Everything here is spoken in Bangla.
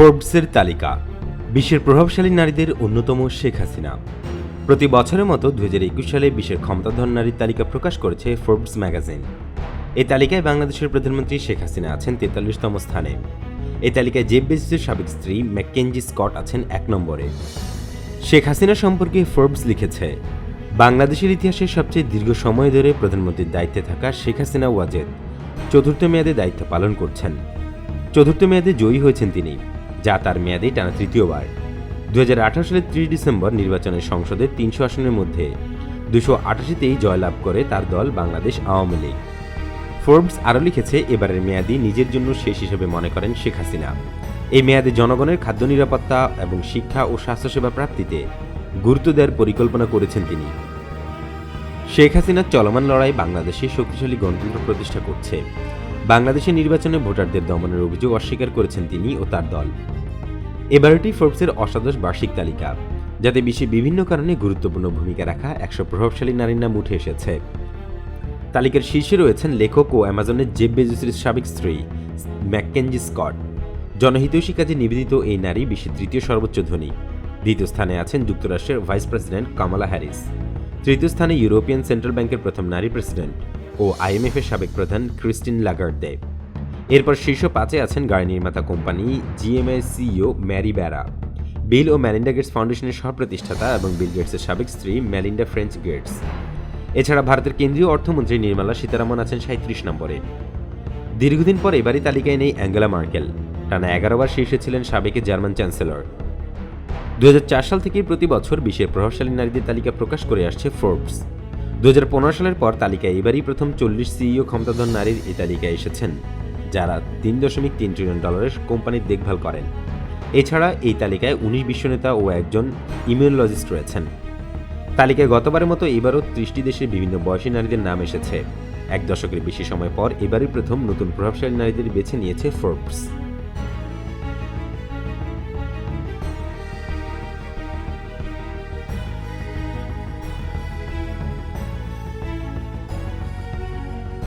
ফোর্বসের তালিকা, বিশ্বের প্রভাবশালী নারীদের অন্যতম শেখ হাসিনা। প্রতি বছরের মতো দু হাজার একুশ সালে বিশ্বের ক্ষমতাধর নারীর তালিকা প্রকাশ করেছে ফোর্বস ম্যাগাজিন। এই তালিকায় বাংলাদেশের প্রধানমন্ত্রী শেখ হাসিনা আছেন তেতাল্লিশতম স্থানে। এই তালিকায় জেব বেজিসের সাবেক স্ত্রী ম্যাকেঞ্জি স্কট আছেন এক নম্বরে। শেখ হাসিনা সম্পর্কে ফোর্বস লিখেছে, বাংলাদেশের ইতিহাসে সবচেয়ে দীর্ঘ সময় ধরে প্রধানমন্ত্রীর দায়িত্বে থাকা শেখ হাসিনা ওয়াজেদ চতুর্থ মেয়াদে দায়িত্ব পালন করছেন। চতুর্থ মেয়াদে জয়ী হয়েছেন তিনি। যা তার মেয়াদে টানা তৃতীয়বার। দুই হাজার আঠারো সালের ত্রিশ ডিসেম্বর নির্বাচনের সংসদে তিনশো আসনের মধ্যে দুশো আটাশিতেই জয়লাভ করে তার দল বাংলাদেশ আওয়ামী লীগ। ফোর্বস আরও লিখেছে, এবারের মেয়াদি নিজের জন্য শেষ হিসেবে মনে করেন শেখ হাসিনা। এই মেয়াদে জনগণের খাদ্য নিরাপত্তা এবং শিক্ষা ও স্বাস্থ্যসেবা প্রাপ্তিতে গুরুত্ব দেওয়ার পরিকল্পনা করেছেন তিনি। শেখ হাসিনার চলমান লড়াই বাংলাদেশে শক্তিশালী গণতন্ত্র প্রতিষ্ঠা করছে। বাংলাদেশের নির্বাচনে ভোটারদের দমনের অভিযোগ অস্বীকার করেছেন তিনি ও তার দল। এবারটি ফোর্বসের অষ্টাদশ বার্ষিক তালিকা, যাতে বিশ্বে বিভিন্ন কারণে গুরুত্বপূর্ণ ভূমিকা রাখা একশো প্রভাবশালী নারীর নাম উঠে এসেছে। তালিকার শীর্ষে রয়েছেন লেখক ও অ্যামাজনের জেব বেজোসের সাবেক স্ত্রী ম্যাককেঞ্জি স্কট। জনহিতৈষী কাজে নিবেদিত এই নারী বিশ্বের তৃতীয় সর্বোচ্চ ধনী। দ্বিতীয় স্থানে আছেন যুক্তরাষ্ট্রের ভাইস প্রেসিডেন্ট কামালা হ্যারিস। তৃতীয় স্থানে ইউরোপিয়ান সেন্ট্রাল ব্যাংকের প্রথম নারী প্রেসিডেন্ট ও আইএমএফ এর সাবেক প্রধান ক্রিস্টিন লাগার্দে। এরপর শীর্ষ পাঁচে আছেন গাড়ি নির্মাতা company GMI CEO Mary Barra. Bill ও ম্যালিন্ডা গেটস ফাউন্ডেশনের সহ প্রতিষ্ঠাতা এবং বিল গেটসের সাবেক স্ত্রী ম্যালিন্ডা ফ্রেঞ্চ গেটস। এছাড়া ভারতের কেন্দ্রীয় অর্থমন্ত্রী নির্মলা সীতারামন আছেন সাঁত্রিশ নম্বরে। দীর্ঘদিন পর এবারই তালিকায় নেই অ্যাঙ্গেলা মার্কেল। টানা এগারোবার শীর্ষে ছিলেন সাবেক জার্মান চ্যান্সেলর। দুই হাজার চার সাল থেকে প্রতি বছর বিশ্বের প্রভাবশালী নারীদের তালিকা প্রকাশ করে আসছে ফোর্বস। দু সালের পর তালিকায় এবারই প্রথম চল্লিশ সিইও ক্ষমতাধর নারীর এই তালিকায় এসেছেন। যারা তিন দশমিক তিন ট্রিলিয়ন ডলারের কোম্পানির দেখভাল করেন। এছাড়া এই তালিকায় উনিশ বিশ্বনেতা ও একজন ইমিউনোলজিস্ট রয়েছেন। তালিকায় গতবারের মতো এবারও ত্রিশটি দেশের বিভিন্ন বয়সী নারীদের নাম এসেছে। এক দশকের বেশি সময় পর এবারই প্রথম নতুন প্রভাবশালী নারীদের বেছে নিয়েছে ফোর্বস